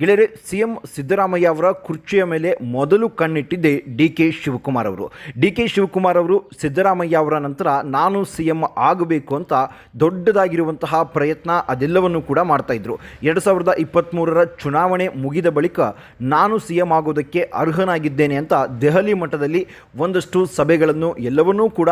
ಗೆಳೆಯರೆ, ಸಿಎಂ ಸಿದ್ದರಾಮಯ್ಯ ಅವರ ಕುರ್ಚಿಯ ಮೇಲೆ ಮೊದಲು ಕಣ್ಣಿಟ್ಟಿದ್ದೆ ಡಿ ಕೆ ಶಿವಕುಮಾರ್ ಅವರು. ಡಿ ಕೆ ಶಿವಕುಮಾರ್ ಅವರು ಸಿದ್ದರಾಮಯ್ಯ ಅವರ ನಂತರ ನಾನು ಸಿ ಎಂ ಆಗಬೇಕು ಅಂತ ದೊಡ್ಡದಾಗಿರುವಂತಹ ಪ್ರಯತ್ನ ಅದೆಲ್ಲವನ್ನು ಕೂಡ ಮಾಡ್ತಾ ಇದ್ರು. ಎರಡು ಸಾವಿರದ ಇಪ್ಪತ್ತ್ಮೂರರ ಚುನಾವಣೆ ಮುಗಿದ ಬಳಿಕ ನಾನು ಸಿ ಎಂ ಆಗೋದಕ್ಕೆ ಅರ್ಹನಾಗಿದ್ದೇನೆ ಅಂತ ದೆಹಲಿ ಮಟ್ಟದಲ್ಲಿ ಒಂದಷ್ಟು ಸಭೆಗಳನ್ನು ಎಲ್ಲವನ್ನೂ ಕೂಡ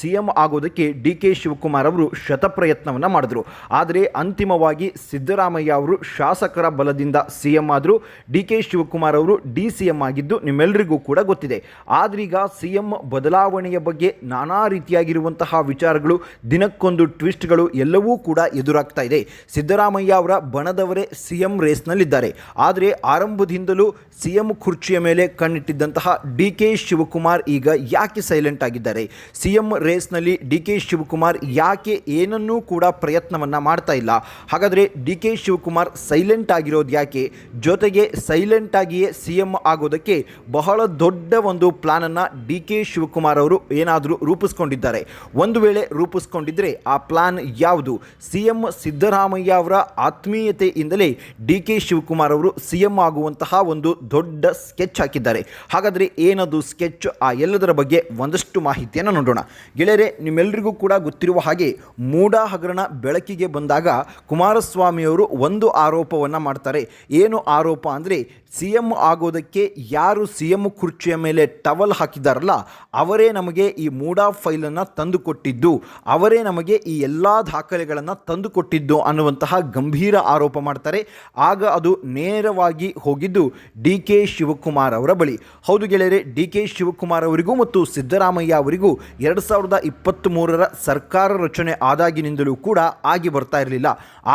ಸಿ ಎಂ ಆಗೋದಕ್ಕೆ ಡಿ ಕೆ ಶಿವಕುಮಾರ್ ಅವರು ಶತಪ್ರಯತ್ನವನ್ನು ಮಾಡಿದ್ರು. ಆದರೆ ಅಂತಿಮವಾಗಿ ಸಿದ್ದರಾಮಯ್ಯ ಅವರು ಶಾಸಕರ ಬಲದಿಂದ ಸಿ ಎಂ ಆದರೂ ಡಿ ಕೆ ಶಿವಕುಮಾರ್ ಅವರು ಡಿ ಸಿ ಎಂ ಆಗಿದ್ದು ನಿಮ್ಮೆಲ್ಲರಿಗೂ ಕೂಡ ಗೊತ್ತಿದೆ. ಆದ್ರೀಗ ಸಿ ಎಂ ಬದಲಾವಣೆಯ ಬಗ್ಗೆ ನಾನಾ ರೀತಿಯಾಗಿರುವಂತಹ ವಿಚಾರಗಳು, ದಿನಕ್ಕೊಂದು ಟ್ವಿಸ್ಟ್ಗಳು ಎಲ್ಲವೂ ಕೂಡ ಎದುರಾಗ್ತಾ ಇದೆ. ಸಿದ್ದರಾಮಯ್ಯ ಅವರ ಬಣದವರೇ ಸಿ ಎಂ ರೇಸ್ನಲ್ಲಿದ್ದಾರೆ. ಆದರೆ ಆರಂಭದಿಂದಲೂ ಸಿ ಎಂ ಕುರ್ಚಿಯ ಮೇಲೆ ಕಣ್ಣಿಟ್ಟಿದ್ದಂತಹ ಡಿ ಕೆ ಶಿವಕುಮಾರ್ ಈಗ ಯಾಕೆ ಸೈಲೆಂಟ್ ಆಗಿದ್ದಾರೆ? ಸಿ ಎಂ ರೇಸ್ನಲ್ಲಿ ಡಿ ಕೆ ಶಿವಕುಮಾರ್ ಯಾಕೆ ಏನನ್ನೂ ಕೂಡ ಪ್ರಯತ್ನವನ್ನು ಮಾಡ್ತಾ ಇಲ್ಲ? ಹಾಗಾದರೆ ಡಿ ಕೆ ಶಿವಕುಮಾರ್ ಸೈಲೆಂಟ್ ಆಗಿರೋದು ಯಾಕೆ? ಜೊತೆಗೆ ಸೈಲೆಂಟ್ ಆಗಿಯೇ ಸಿ ಎಂ ಆಗೋದಕ್ಕೆ ಬಹಳ ದೊಡ್ಡ ಒಂದು ಪ್ಲಾನನ್ನು ಡಿ ಕೆ ಶಿವಕುಮಾರ್ ಅವರು ಏನಾದರೂ ರೂಪಿಸ್ಕೊಂಡಿದ್ದಾರೆ. ಒಂದು ವೇಳೆ ರೂಪಿಸ್ಕೊಂಡಿದ್ರೆ ಆ ಪ್ಲಾನ್ ಯಾವುದು? ಸಿ ಎಂ ಸಿದ್ದರಾಮಯ್ಯ ಅವರ ಆತ್ಮೀಯತೆಯಿಂದಲೇ ಡಿ ಕೆ ಶಿವಕುಮಾರ್ ಅವರು ಸಿ ಎಂ ಆಗುವಂತಹ ಒಂದು ದೊಡ್ಡ ಸ್ಕೆಚ್ ಹಾಕಿದ್ದಾರೆ. ಹಾಗಾದರೆ ಏನದು ಸ್ಕೆಚ್ ಆ ಎಲ್ಲದರ ಬಗ್ಗೆ ಒಂದಷ್ಟು ಮಾಹಿತಿಯನ್ನು ನೋಡೋಣ. ಗೆಳೆಯರೆ ನಿಮ್ಮೆಲ್ಲರಿಗೂ ಕೂಡ ಗೊತ್ತಿರುವ ಹಾಗೆ ಮೂಡ ಹಗರಣ ಬೆಳಕಿಗೆ ಬಂದಾಗ ಕುಮಾರಸ್ವಾಮಿಯವರು ಒಂದು ಆರೋಪವನ್ನು ಮಾಡ್ತಾರೆ. ಏನು ಆರೋಪ ಅಂದರೆ ಸಿ ಎಂ ಆಗೋದಕ್ಕೆ ಯಾರು ಸಿ ಎಂ ಕುರ್ಚಿಯ ಮೇಲೆ ಟವಲ್ ಹಾಕಿದಾರಲ್ಲ, ಅವರೇ ನಮಗೆ ಈ ಮೂಡಾ ಫೈಲನ್ನು ತಂದುಕೊಟ್ಟಿದ್ದು, ಅವರೇ ನಮಗೆ ಈ ಎಲ್ಲ ದಾಖಲೆಗಳನ್ನು ತಂದುಕೊಟ್ಟಿದ್ದು ಅನ್ನುವಂತಹ ಗಂಭೀರ ಆರೋಪ ಮಾಡ್ತಾರೆ. ಆಗ ಅದು ನೇರವಾಗಿ ಹೋಗಿದ್ದು ಡಿ ಕೆ ಶಿವಕುಮಾರ್ ಅವರ ಬಳಿ. ಹೌದು ಗೆಳೆಯರೆ ಡಿ ಕೆ ಶಿವಕುಮಾರ್ ಅವರಿಗೂ ಮತ್ತು ಸಿದ್ದರಾಮಯ್ಯ ಅವರಿಗೂ ಎರಡು ಸಾವಿರದ ಇಪ್ಪತ್ತ್ ಮೂರರ ಸರ್ಕಾರ ರಚನೆ ಆದಾಗಿನಿಂದಲೂ ಕೂಡ ಆಗಿ ಬರ್ತಾ ಇರಲಿಲ್ಲ.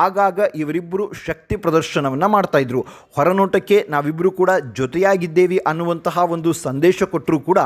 ಆಗಾಗ ಇವರಿಬ್ಬರು ಶಕ್ತಿ ಪ್ರದರ್ಶನವನ್ನು ಮಾಡ್ತಾ ಇದ್ರು ಹೊರನೋಟಕ್ಕೆ ನಾವಿಬ್ಬರು ಕೂಡ ಜೊತೆಯಾಗಿದ್ದೇವೆ ಅನ್ನುವಂತಹ ಒಂದು ಸಂದೇಶ ಕೊಟ್ಟರೂ ಕೂಡ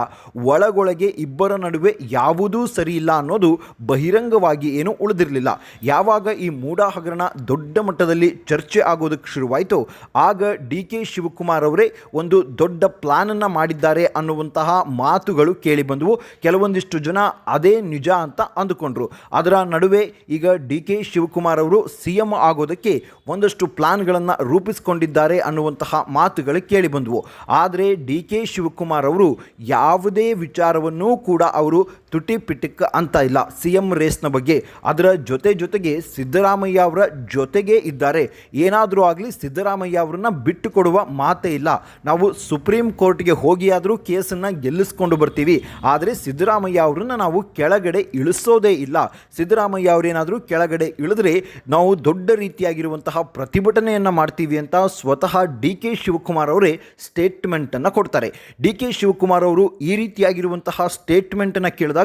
ಒಳಗೊಳಗೆ ಇಬ್ಬರ ನಡುವೆ ಯಾವುದೂ ಸರಿ ಇಲ್ಲ ಅನ್ನೋದು ಬಹಿರಂಗವಾಗಿ ಏನು ಉಳಿದಿರಲಿಲ್ಲ. ಯಾವಾಗ ಈ ಮೂಡ ಹಗರಣ ದೊಡ್ಡ ಮಟ್ಟದಲ್ಲಿ ಚರ್ಚೆ ಆಗೋದಕ್ಕೆ ಶುರುವಾಯಿತು, ಆಗ ಡಿ ಕೆ ಶಿವಕುಮಾರ್ ಅವರೇ ಒಂದು ದೊಡ್ಡ ಪ್ಲಾನನ್ನು ಮಾಡಿದ್ದಾರೆ ಅನ್ನುವಂತಹ ಮಾತುಗಳು ಕೇಳಿ ಬಂದವು. ಕೆಲವೊಂದಿಷ್ಟು ಜನ ಅದೇ ನಿಜ ಅಂತ ಅಂದುಕೊಂಡ್ರು. ಅದರ ನಡುವೆ ಈಗ ಡಿ ಕೆ ಶಿವಕುಮಾರ್ ಅವರು ಸಿ ಎಂ ಆಗೋದಕ್ಕೆ ಒಂದಷ್ಟು ಪ್ಲಾನ್ಗಳನ್ನು ರೂಪಿಸಿಕೊಂಡಿದ್ದಾರೆ. ಅನ್ನುವಂತಹ ಮಾತುಗಳು ಕೇಳಿ ಬಂದವು. ಆದರೆ ಡಿ ಕೆ ಶಿವಕುಮಾರ್ ಅವರು ಯಾವುದೇ ವಿಚಾರವನ್ನೂ ಕೂಡ ಅವರು ತುಟಿ ಪಿಟಿಕ್ ಅಂತ ಇಲ್ಲ. ಸಿ ಎಂ ರೇಸ್ನ ಬಗ್ಗೆ ಅದರ ಜೊತೆ ಜೊತೆಗೆ ಸಿದ್ದರಾಮಯ್ಯ ಅವರ ಜೊತೆಗೇ ಇದ್ದಾರೆ. ಏನಾದರೂ ಆಗಲಿ ಸಿದ್ದರಾಮಯ್ಯ ಅವರನ್ನ ಬಿಟ್ಟು ಕೊಡುವ ಮಾತೇ ಇಲ್ಲ. ನಾವು ಸುಪ್ರೀಂ ಕೋರ್ಟ್ಗೆ ಹೋಗಿಯಾದರೂ ಕೇಸನ್ನು ಗೆಲ್ಲಿಸ್ಕೊಂಡು ಬರ್ತೀವಿ. ಆದರೆ ಸಿದ್ದರಾಮಯ್ಯ ಅವರನ್ನ ನಾವು ಕೆಳಗಡೆ ಇಳಿಸೋದೇ ಇಲ್ಲ. ಸಿದ್ದರಾಮಯ್ಯ ಅವರೇನಾದರೂ ಕೆಳಗಡೆ ಇಳಿದ್ರೆ ನಾವು ದೊಡ್ಡ ರೀತಿಯಾಗಿರುವಂತಹ ಪ್ರತಿಭಟನೆಯನ್ನು ಮಾಡ್ತೀವಿ ಅಂತ ಸ್ವತಃ ಡಿ ಕೆ ಶಿವಕುಮಾರ್ ಅವರೇ ಸ್ಟೇಟ್ಮೆಂಟನ್ನು ಕೊಡ್ತಾರೆ. ಡಿ ಕೆ ಶಿವಕುಮಾರ್ ಅವರು ಈ ರೀತಿಯಾಗಿರುವಂತಹ ಸ್ಟೇಟ್ಮೆಂಟನ್ನು ಕೇಳಿದಾಗ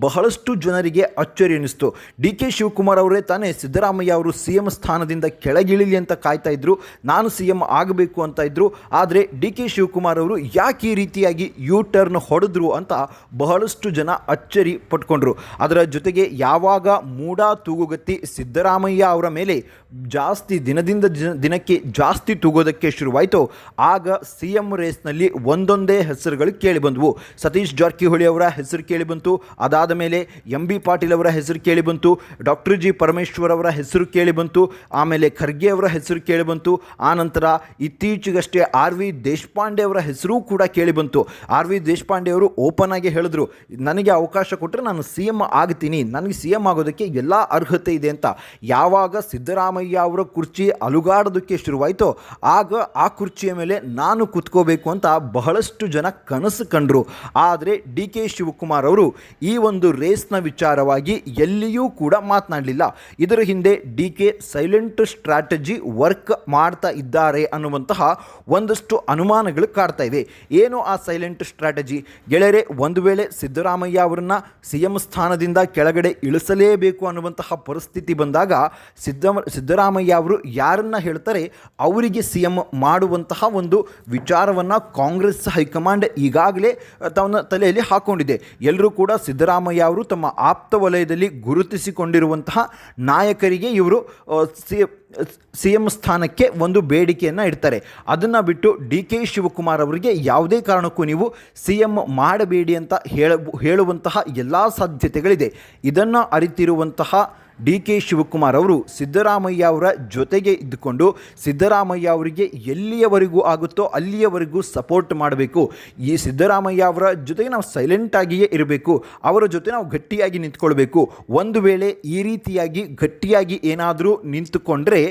ಬಹಳಷ್ಟು ಜನರಿಗೆ ಅಚ್ಚರಿ ಅನ್ನಿಸ್ತು ಡಿ ಕೆ ಶಿವಕುಮಾರ್ ಅವರೇ ತಾನೇ ಸಿದ್ದರಾಮಯ್ಯ ಅವರು ಸಿ ಎಂ ಸ್ಥಾನದಿಂದ ಕೆಳಗಿಳಿಲಿ ಅಂತ ಕಾಯ್ತಾ ಇದ್ರು. ನಾನು ಸಿ ಎಂ ಆಗಬೇಕು ಅಂತ ಇದ್ರು. ಆದರೆ ಡಿ ಕೆ ಶಿವಕುಮಾರ್ ಅವರು ಯಾಕೆ ಈ ರೀತಿಯಾಗಿ ಯೂ ಟರ್ನ್ ಹೊಡೆದ್ರು ಅಂತ ಬಹಳಷ್ಟು ಜನ ಅಚ್ಚರಿ ಪಟ್ಕೊಂಡ್ರು. ಅದರ ಜೊತೆಗೆ ಯಾವಾಗ ಮೂಡ ತೂಗುಗತ್ತಿ ಸಿದ್ದರಾಮಯ್ಯ ಅವರ ಮೇಲೆ ಜಾಸ್ತಿ ದಿನದಿಂದ ದಿನ- ದಿನಕ್ಕೆ ಜಾಸ್ತಿ ತೂಗೋದಕ್ಕೆ ಶುರುವಾಯಿತು, ಆಗ ಸಿ ಎಂ ರೇಸ್ನಲ್ಲಿ ಒಂದೊಂದೇ ಹೆಸರುಗಳು ಕೇಳಿಬಂದವು ಸತೀಶ್ ಜಾರಕಿಹೊಳಿ ಅವರ ಹೆಸರು ಕೇಳಿಬಂತು ಅದಾದ ಮೇಲೆ ಎಂ ಬಿ ಪಾಟೀಲ್ ಅವರ ಹೆಸರು ಕೇಳಿ ಬಂತು ಡಾಕ್ಟರ್ ಜಿ ಪರಮೇಶ್ವರ್ ಅವರ ಹೆಸರು ಕೇಳಿ ಬಂತು, ಆಮೇಲೆ ಖರ್ಗೆ ಅವರ ಹೆಸರು ಕೇಳಿ ಬಂತು ಆನಂತರ ಇತ್ತೀಚೆಗಷ್ಟೇ ಆರ್ ವಿ ದೇಶಪಾಂಡೆ ಅವರ ಹೆಸರು ಕೂಡ ಕೇಳಿ ಬಂತು. ಆರ್ ವಿ ದೇಶಪಾಂಡೆ ಅವರು ಓಪನ್ ಆಗಿ ಹೇಳಿದ್ರು, ನನಗೆ ಅವಕಾಶ ಕೊಟ್ಟರೆ ನಾನು ಸಿ ಎಂ ಆಗ್ತೀನಿ, ನನಗೆ ಸಿ ಎಂ ಆಗೋದಕ್ಕೆ ಎಲ್ಲ ಅರ್ಹತೆ ಇದೆ ಅಂತ. ಯಾವಾಗ ಸಿದ್ದರಾಮಯ್ಯ ಅವರ ಕುರ್ಚಿ ಅಲುಗಾಡೋದಕ್ಕೆ ಶುರುವಾಯಿತೋ, ಆಗ ಆ ಕುರ್ಚಿಯ ಮೇಲೆ ನಾನು ಕುತ್ಕೋಬೇಕು ಅಂತ ಬಹಳಷ್ಟು ಜನ ಕನಸು ಕಂಡರು. ಆದರೆ ಡಿ ಕೆ ಶಿವಕುಮಾರ್ ಅವರು ಈ ಒಂದು ರೇಸ್ನ ವಿಚಾರವಾಗಿ ಎಲ್ಲಿಯೂ ಕೂಡ ಮಾತನಾಡಲಿಲ್ಲ. ಇದರ ಹಿಂದೆ D K silent strategy work ಮಾಡ್ತಾ ಇದ್ದಾರೆ ಅನ್ನುವಂತಹ ಒಂದಷ್ಟು ಅನುಮಾನಗಳು ಕಾಡ್ತಾ ಇವೆ. ಏನು ಆ ಸೈಲೆಂಟ್ ಸ್ಟ್ರಾಟಜಿ? ಗೆಳೆಯರೆ, ಒಂದು ವೇಳೆ ಸಿದ್ದರಾಮಯ್ಯ ಅವರನ್ನ ಸಿ ಎಂ ಸ್ಥಾನದಿಂದ ಕೆಳಗಡೆ ಇಳಿಸಲೇಬೇಕು ಅನ್ನುವಂತಹ ಪರಿಸ್ಥಿತಿ ಬಂದಾಗ ಸಿದ್ದ ಸಿದ್ದರಾಮಯ್ಯ ಅವರು ಯಾರನ್ನ ಹೇಳ್ತಾರೆ? ಅವರಿಗೆ ಸಿ ಎಂ ಮಾಡುವಂತಹ ಒಂದು ವಿಚಾರವನ್ನು ಕಾಂಗ್ರೆಸ್ ಹೈಕಮಾಂಡ್ ಈಗಾಗಲೇ ತನ್ನ ತಲೆಯಲ್ಲಿ ಹಾಕೊಂಡಿದೆ. ಎಲ್ಲರೂ ಕೂಡ ಸಿದ್ದರಾಮಯ್ಯ ಅವರು ತಮ್ಮ ಆಪ್ತ ವಲಯದಲ್ಲಿ ಗುರುತಿಸಿಕೊಂಡಿರುವಂತಹ ನಾಯಕರಿಗೆ ಇವರು ಸಿ ಸಿ ಎಂ ಸ್ಥಾನಕ್ಕೆ ಒಂದು ಬೇಡಿಕೆಯನ್ನು ಇಡ್ತಾರೆ. ಅದನ್ನು ಬಿಟ್ಟು ಡಿ ಕೆ ಶಿವಕುಮಾರ್ ಅವರಿಗೆ ಯಾವುದೇ ಕಾರಣಕ್ಕೂ ನೀವು ಸಿ ಎಂ ಮಾಡಬೇಡಿ ಅಂತ ಹೇಳ ಹೇಳುವಂತಹ ಎಲ್ಲ ಸಾಧ್ಯತೆಗಳಿದೆ. ಇದನ್ನು ಅರಿತಿರುವಂತಹ ಡಿ ಕೆ ಶಿವಕುಮಾರ್ ಅವರು ಸಿದ್ದರಾಮಯ್ಯ ಅವರ ಜೊತೆಗೆ ಇದ್ದುಕೊಂಡು ಸಿದ್ದರಾಮಯ್ಯ ಅವರಿಗೆ ಎಲ್ಲಿಯವರೆಗೂ ಆಗುತ್ತೋ ಅಲ್ಲಿಯವರೆಗೂ ಸಪೋರ್ಟ್ ಮಾಡಬೇಕು. ಈ ಸಿದ್ದರಾಮಯ್ಯ ಅವರ ಜೊತೆಗೆ ನಾವು ಸೈಲೆಂಟಾಗಿಯೇ ಇರಬೇಕು. ಅವರ ಜೊತೆ ನಾವು ಗಟ್ಟಿಯಾಗಿ ನಿಂತ್ಕೊಳ್ಬೇಕು. ಒಂದು ವೇಳೆ ಈ ರೀತಿಯಾಗಿ ಗಟ್ಟಿಯಾಗಿ ಏನಾದರೂ ನಿಂತುಕೊಂಡ್ರೆ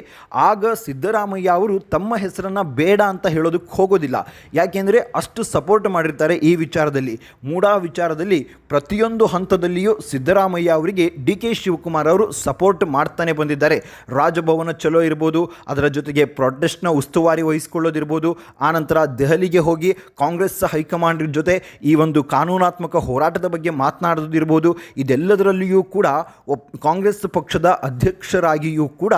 ಆಗ ಸಿದ್ದರಾಮಯ್ಯ ಅವರು ತಮ್ಮ ಹೆಸರನ್ನು ಬೇಡ ಅಂತ ಹೇಳೋದಕ್ಕೆ ಹೋಗೋದಿಲ್ಲ. ಯಾಕೆಂದರೆ ಅಷ್ಟು ಸಪೋರ್ಟ್ ಮಾಡಿರ್ತಾರೆ ಈ ವಿಚಾರದಲ್ಲಿ. ಮೂಡಾ ವಿಚಾರದಲ್ಲಿ ಪ್ರತಿಯೊಂದು ಹಂತದಲ್ಲಿಯೂ ಸಿದ್ದರಾಮಯ್ಯ ಅವರಿಗೆ ಡಿ ಕೆ ಶಿವಕುಮಾರ್ ಅವರು ಸಪೋರ್ಟ್ ಮಾಡ್ತಾನೆ ಬಂದಿದ್ದಾರೆ. ರಾಜಭವನ ಚಲೋ ಇರ್ಬೋದು, ಅದರ ಜೊತೆಗೆ ಪ್ರೊಟೆಸ್ಟ್ನ ಉಸ್ತುವಾರಿ ವಹಿಸಿಕೊಳ್ಳೋದಿರ್ಬೋದು. ಆನಂತರ ದೆಹಲಿಗೆ ಹೋಗಿ ಕಾಂಗ್ರೆಸ್ ಹೈಕಮಾಂಡ್ ಜೊತೆ ಈ ಒಂದು ಕಾನೂನಾತ್ಮಕ ಹೋರಾಟದ ಬಗ್ಗೆ ಮಾತನಾಡೋದಿರ್ಬೋದು. ಇದೆಲ್ಲದರಲ್ಲಿಯೂ ಕೂಡ ಕಾಂಗ್ರೆಸ್ ಪಕ್ಷದ ಅಧ್ಯಕ್ಷರಾಗಿಯೂ ಕೂಡ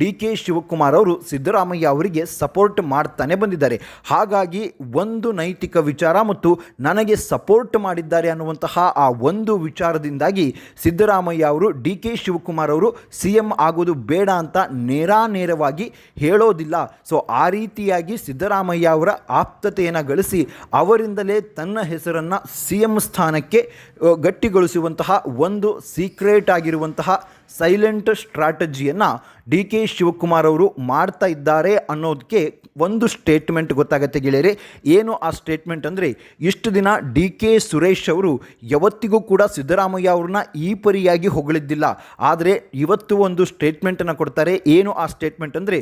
ಡಿ ಕೆ ಶಿವಕುಮಾರ್ ಅವರು ಸಿದ್ದರಾಮಯ್ಯ ಅವರಿಗೆ ಸಪೋರ್ಟ್ ಮಾಡ್ತಾನೆ ಬಂದಿದ್ದಾರೆ. ಹಾಗಾಗಿ ಒಂದು ನೈತಿಕ ವಿಚಾರ ಮತ್ತು ನನಗೆ ಸಪೋರ್ಟ್ ಮಾಡಿದ್ದಾರೆ ಅನ್ನುವಂತಹ ಆ ಒಂದು ವಿಚಾರದಿಂದಾಗಿ ಸಿದ್ದರಾಮಯ್ಯ ಅವರು ಡಿ ಕೆ ಶಿವಕುಮಾರ್ ಅವರು ಸಿ ಎಂ ಆಗೋದು ಬೇಡ ಅಂತ ನೇರಾನೇರವಾಗಿ ಹೇಳೋದಿಲ್ಲ. ಸೊ, ಆ ರೀತಿಯಾಗಿ ಸಿದ್ದರಾಮಯ್ಯ ಅವರ ಆಪ್ತತೆಯನ್ನು ಗಳಿಸಿ ಅವರಿಂದಲೇ ತನ್ನ ಹೆಸರನ್ನು ಸಿ ಎಂ ಸ್ಥಾನಕ್ಕೆ ಗಟ್ಟಿಗೊಳಿಸುವಂತಹ ಒಂದು ಸೀಕ್ರೆಟ್ ಆಗಿರುವಂತಹ ಸೈಲೆಂಟ್ ಸ್ಟ್ರಾಟಜಿಯನ್ನು ಡಿ ಕೆ ಶಿವಕುಮಾರ್ ಅವರು ಮಾಡ್ತಾ ಇದ್ದಾರೆ ಅನ್ನೋದಕ್ಕೆ ಒಂದು ಸ್ಟೇಟ್ಮೆಂಟ್ ಗೊತ್ತಾಗತ್ತೆ ಗೆಳೆಯರೆ. ಏನು ಆ ಸ್ಟೇಟ್ಮೆಂಟ್ ಅಂದರೆ, ಇಷ್ಟು ದಿನ ಡಿ ಕೆ ಸುರೇಶ್ ಅವರು ಯಾವತ್ತಿಗೂ ಕೂಡ ಸಿದ್ದರಾಮಯ್ಯ ಅವ್ರನ್ನ ಈ ಪರಿಯಾಗಿ ಹೊಗಳಿದ್ದಿಲ್ಲ. ಆದರೆ ಇವತ್ತು ಒಂದು ಸ್ಟೇಟ್ಮೆಂಟನ್ನು ಕೊಡ್ತಾರೆ. ಏನು ಆ ಸ್ಟೇಟ್ಮೆಂಟ್ ಅಂದರೆ,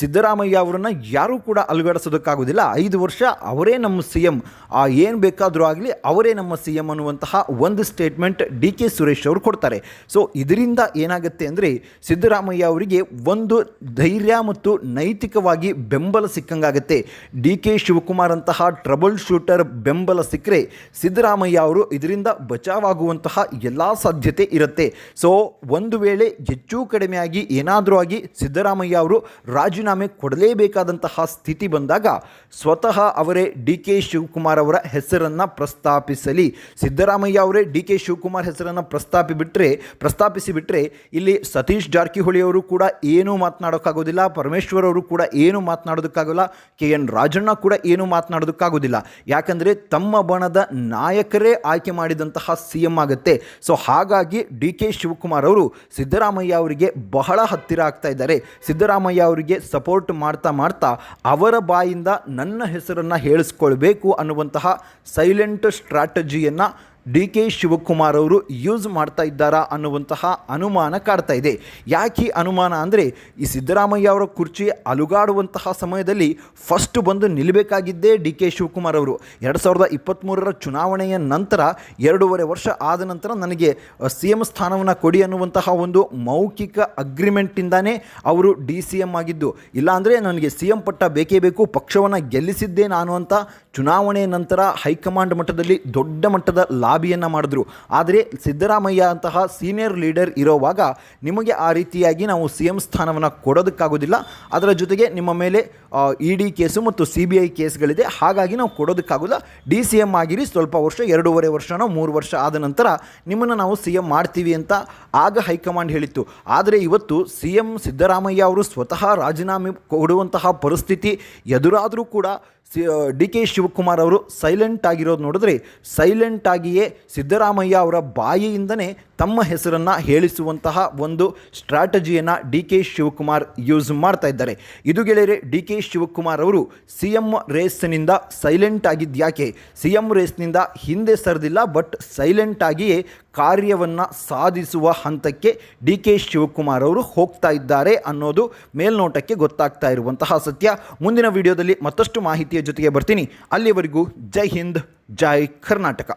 ಸಿದ್ದರಾಮಯ್ಯ ಅವರನ್ನು ಯಾರೂ ಕೂಡ ಅಲುಗಾಡಿಸೋದಕ್ಕಾಗೋದಿಲ್ಲ. ಐದು ವರ್ಷ ಅವರೇ ನಮ್ಮ ಸಿ ಎಂ. ಏನು ಬೇಕಾದರೂ ಆಗಲಿ ಅವರೇ ನಮ್ಮ ಸಿ ಎಂ ಅನ್ನುವಂತಹ ಒಂದು ಸ್ಟೇಟ್ಮೆಂಟ್ ಡಿ ಕೆ ಸುರೇಶ್ ಅವರು ಕೊಡ್ತಾರೆ. ಸೊ, ಇದರಿಂದ ಏನಾಗುತ್ತೆ ಅಂದರೆ ಸಿದ್ದರಾಮಯ್ಯ ಅವರಿಗೆ ಒಂದು ಧೈರ್ಯ ಮತ್ತು ನೈತಿಕವಾಗಿ ಬೆಂಬಲ ಸಿಕ್ಕಂಗಾಗುತ್ತೆ. ಡಿ ಕೆ ಶಿವಕುಮಾರ್ ಅಂತಹ ಟ್ರಬಲ್ ಶೂಟರ್ ಬೆಂಬಲ ಸಿಕ್ಕರೆ ಸಿದ್ದರಾಮಯ್ಯ ಅವರು ಇದರಿಂದ ಬಚಾವಾಗುವಂತಹ ಎಲ್ಲ ಸಾಧ್ಯತೆ ಇರುತ್ತೆ. ಸೊ, ಒಂದು ವೇಳೆ ಹೆಚ್ಚು ಕಡಿಮೆಯಾಗಿ ಏನಾದರೂ ಆಗಿ ಸಿದ್ದರಾಮಯ್ಯ ಅವರು ರಾಜೀನಾಮೆ ಕೊಡಲೇಬೇಕಾದಂತಹ ಸ್ಥಿತಿ ಬಂದಾಗ ಸ್ವತಃ ಅವರೇ ಡಿ ಕೆ ಶಿವಕುಮಾರ್ ಅವರ ಹೆಸರನ್ನು ಪ್ರಸ್ತಾಪಿಸಲಿ. ಸಿದ್ದರಾಮಯ್ಯ ಅವರೇ ಡಿ ಕೆ ಶಿವಕುಮಾರ್ ಹೆಸರನ್ನು ಪ್ರಸ್ತಾಪಿ ಬಿಟ್ಟರೆ ಪ್ರಸ್ತಾಪಿಸಿ ಬಿಟ್ಟರೆ ಇಲ್ಲಿ ಸತೀಶ್ ಜಾರಕಿಹೊಳಿ ಅವರು ಕೂಡ ಏನೂ ಮಾತನಾಡೋಕ್ಕಾಗೋದಿಲ್ಲ ಪರಮೇಶ್ವರ್ ಅವರು ಕೂಡ ಏನು ಮಾತನಾಡೋದಕ್ಕಾಗೋಲ್ಲ, ಕೆ ಎನ್ ರಾಜಣ್ಣ ಕೂಡ ಏನು ಮಾತನಾಡೋದಕ್ಕಾಗೋದಿಲ್ಲ. ಯಾಕಂದರೆ ತಮ್ಮ ಬಣದ ನಾಯಕರೇ ಆಯ್ಕೆ ಮಾಡಿದಂತಹ ಸಿ ಎಂ ಆಗುತ್ತೆ. ಸೊ ಹಾಗಾಗಿ ಡಿ ಕೆ ಶಿವಕುಮಾರ್ ಅವರು ಸಿದ್ದರಾಮಯ್ಯ ಅವರಿಗೆ ಬಹಳ ಹತ್ತಿರ ಆಗ್ತಾ ಇದ್ದಾರೆ. ಸಿದ್ದರಾಮಯ್ಯ ಅವರಿಗೆ ಸಪೋರ್ಟ್ ಮಾಡ್ತಾ ಮಾಡ್ತಾ ಅವರ ಬಾಯಿಂದ ನನ್ನ ಹೆಸರನ್ನು ಹೇಳಿಸ್ಕೊಳ್ಬೇಕು ಅನ್ನುವಂತಹ ಸೈಲೆಂಟ್ ಸ್ಟ್ರಾಟಜಿಯನ್ನು ಡಿ ಕೆ ಶಿವಕುಮಾರ್ ಅವರು ಯೂಸ್ ಮಾಡ್ತಾ ಇದ್ದಾರಾ ಅನ್ನುವಂತಹ ಅನುಮಾನ ಕಾಡ್ತಾ ಇದೆ. ಯಾಕೆ ಅನುಮಾನ ಅಂದರೆ ಈ ಸಿದ್ದರಾಮಯ್ಯ ಅವರ ಕುರ್ಚಿ ಅಲುಗಾಡುವಂತಹ ಸಮಯದಲ್ಲಿ ಫಸ್ಟ್ ಬಂದು ನಿಲ್ಲಬೇಕಾಗಿದ್ದೇ ಡಿ ಕೆ ಶಿವಕುಮಾರ್ ಅವರು. ಎರಡು ಸಾವಿರದ ಇಪ್ಪತ್ತ್ಮೂರರ ಚುನಾವಣೆಯ ನಂತರ ಎರಡೂವರೆ ವರ್ಷ ಆದ ನಂತರ ನನಗೆ ಸಿ ಎಂ ಸ್ಥಾನವನ್ನು ಕೊಡಿ ಅನ್ನುವಂತಹ ಒಂದು ಮೌಖಿಕ ಅಗ್ರಿಮೆಂಟಿಂದಾನೇ ಅವರು ಡಿ ಸಿ ಎಂ ಆಗಿದ್ದು. ಇಲ್ಲಾಂದರೆ ನನಗೆ ಸಿ ಎಂ ಪಟ್ಟ ಬೇಕೇ ಬೇಕು, ಪಕ್ಷವನ್ನು ಗೆಲ್ಲಿಸಿದ್ದೇ ನಾನು ಅಂತ ಚುನಾವಣೆ ನಂತರ ಹೈಕಮಾಂಡ್ ಮಟ್ಟದಲ್ಲಿ ದೊಡ್ಡ ಮಟ್ಟದ ಲಾಬಿಯನ್ನು ಮಾಡಿದ್ರು. ಆದರೆ ಸಿದ್ದರಾಮಯ್ಯ ಅಂತಹ ಸೀನಿಯರ್ ಲೀಡರ್ ಇರೋವಾಗ ನಿಮಗೆ ಆ ರೀತಿಯಾಗಿ ನಾವು ಸಿ ಎಂ ಸ್ಥಾನವನ್ನು ಕೊಡೋದಕ್ಕಾಗೋದಿಲ್ಲ. ಅದರ ಜೊತೆಗೆ ನಿಮ್ಮ ಮೇಲೆ ಇ ಡಿ ಕೇಸು ಮತ್ತು ಸಿ ಬಿ ಐ ಕೇಸ್ಗಳಿದೆ. ಹಾಗಾಗಿ ನಾವು ಕೊಡೋದಕ್ಕಾಗೋಲ್ಲ ಡಿ ಸಿ ಎಂ ಆಗಿರಿ, ಸ್ವಲ್ಪ ವರ್ಷ, ಎರಡೂವರೆ ವರ್ಷನೋ, ಮೂರು ವರ್ಷ ಆದ ನಂತರ ನಿಮ್ಮನ್ನು ನಾವು ಸಿ ಎಂ ಮಾಡ್ತೀವಿ ಅಂತ ಆಗ ಹೈಕಮಾಂಡ್ ಹೇಳಿತ್ತು. ಆದರೆ ಇವತ್ತು ಸಿ ಎಂ ಸಿದ್ದರಾಮಯ್ಯ ಅವರು ಸ್ವತಃ ರಾಜೀನಾಮೆ ಕೊಡುವಂತಹ ಪರಿಸ್ಥಿತಿ ಎದುರಾದರೂ ಕೂಡ ಡಿ ಕೆ ಶಿವಕುಮಾರ್ ಅವರು ಸೈಲೆಂಟ್ ಆಗಿರೋದು ನೋಡಿದ್ರೆ ಸೈಲೆಂಟ್ ಆಗಿಯೇ ಸಿದ್ದರಾಮಯ್ಯ ಅವರ ಬಾಯಿಯಿಂದನೇ ತಮ್ಮ ಹೆಸರನ್ನು ಹೇಳಿಸುವಂತಹ ಒಂದು ಸ್ಟ್ರಾಟಜಿಯನ್ನು ಡಿ ಕೆ ಶಿವಕುಮಾರ್ ಯೂಸ್ ಮಾಡ್ತಾ ಇದ್ದಾರೆ. ಇದು ಗೆಳೆಯರೆ, ಡಿ ಕೆ ಶಿವಕುಮಾರ್ ಅವರು ಸಿ ಎಂ ರೇಸ್ನಿಂದ ಸೈಲೆಂಟ್ ಆಗಿದ್ಯಾಕೆ ಸಿ ಎಂ ರೇಸ್ನಿಂದ ಹಿಂದೆ ಸರಿದಿಲ್ಲ, ಬಟ್ ಸೈಲೆಂಟ್ ಆಗಿಯೇ ಕಾರ್ಯವನ್ನು ಸಾಧಿಸುವ ಹಂತಕ್ಕೆ ಡಿ ಕೆ ಶಿವಕುಮಾರ್ ಅವರು ಹೋಗ್ತಾ ಇದ್ದಾರೆ ಅನ್ನೋದು ಮೇಲ್ನೋಟಕ್ಕೆ ಗೊತ್ತಾಗ್ತಾ ಇರುವಂತಹ ಸತ್ಯ. ಮುಂದಿನ ವಿಡಿಯೋದಲ್ಲಿ ಮತ್ತಷ್ಟು ಮಾಹಿತಿಯ ಜೊತೆಗೆ ಬರ್ತೀನಿ. ಅಲ್ಲಿವರೆಗೂ ಜೈ ಹಿಂದ್, ಜೈ ಕರ್ನಾಟಕ.